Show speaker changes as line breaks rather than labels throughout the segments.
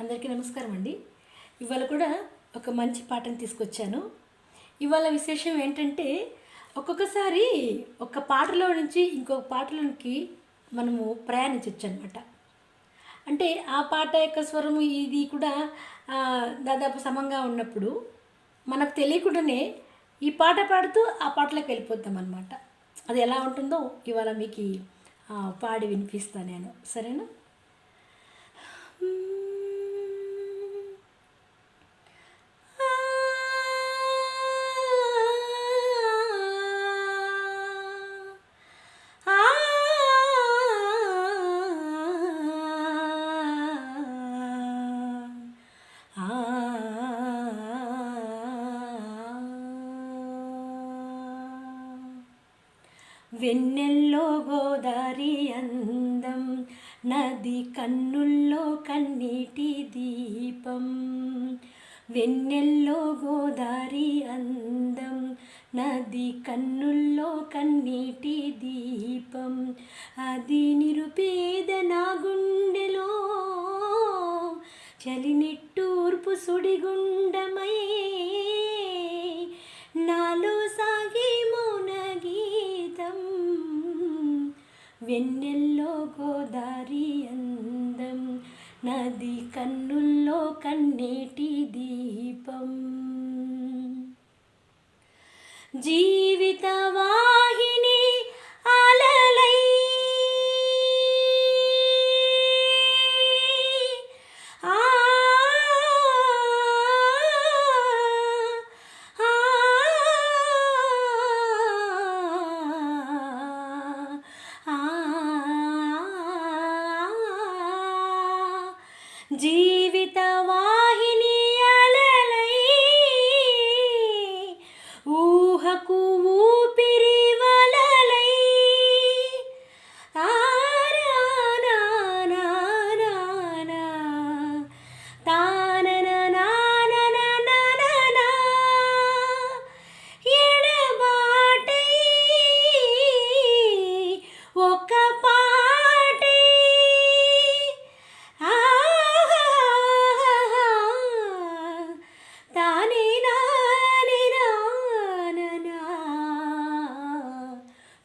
అందరికీ నమస్కారం అండి. ఇవాళ కూడా ఒక మంచి పాటను తీసుకొచ్చాను. ఇవాళ విశేషం ఏంటంటే ఒక్కొక్కసారి ఒక పాటలో నుంచి ఇంకొక పాటలోనికి మనము ప్రయాణించవచ్చు అనమాట అంటే ఆ పాట యొక్క స్వరము ఇది కూడా దాదాపు సమంగా ఉన్నప్పుడు మనకు తెలియకుండానే ఈ పాట పాడుతూ ఆ పాటలోకి వెళ్ళిపోతాం అనమాట అది ఎలా ఉంటుందో ఇవాళ మీకు పాడి వినిపిస్తాను నేను. సరేనా? వెన్నెల్లో గోదారి అందం నది కన్నుల్లో కన్నీటి దీపం. వెన్నెల్లో గోదారి అందం నది కన్నుల్లో కన్నీటి దీపం. అది నిరుపేద నా గుండెలో చలినిట్టూర్పు సుడిగుండమై వెన్నెల్లో గోదారి అందం నది కన్నుల్లో కన్నీటి దీపం. జీవి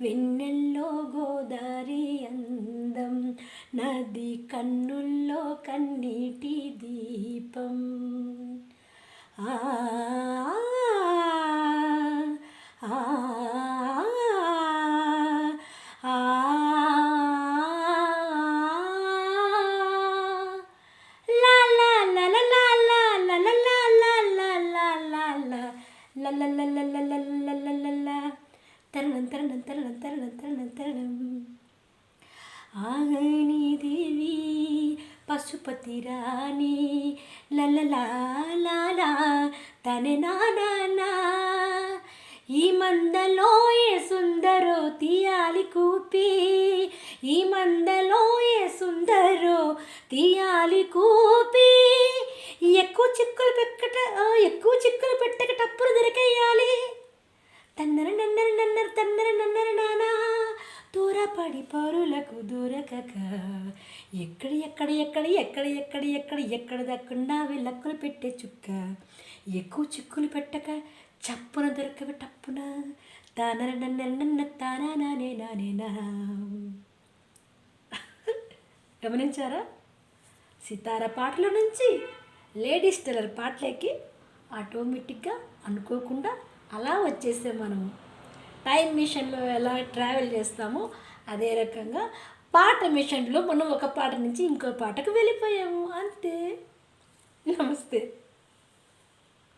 వెన్నెల్లో గోదారి అందం. నది కన్నుల్లో కన్నీటి దీపం. ఆ పశుపతి రాణి లలలా తన నానా ఈ మందలో ఏ సుందరో తీయాలి కూపి ఈ మందలో ఏ సుందరో తీయాలి కూపి ఎక్కువ చిక్కులు పెట్టక ఎక్కువ చిక్కులు పెట్టక టప్పులు దొరికేయాలి తన్నర నన్నర నన్నర తన్నర నన్నర నానా పడి పౌరులకు దూరకక. ఎక్కడ ఎక్కడ ఎక్కడ ఎక్కడ ఎక్కడ ఎక్కడ ఎక్కడ దక్కుండా లక్కులు పెట్టే చుక్క. ఎక్కువ చిక్కులు పెట్టక చప్పున దొరకవి టప్పున. తానర నన్న తానా నానే నానేనా గమనించారా? సితార పాటల నుంచి లేడీస్ టెలర్ పాటలకి ఆటోమేటిక్గా అనుకోకుండా అలా వచ్చేసాం మనము టైం మిషన్లో ఎలా ట్రావెల్ చేస్తామో అదే రకంగా పాట మిషన్లో మనం ఒక పాట నుంచి ఇంకో పాటకు వెళ్ళిపోయాము. అంతే. నమస్తే.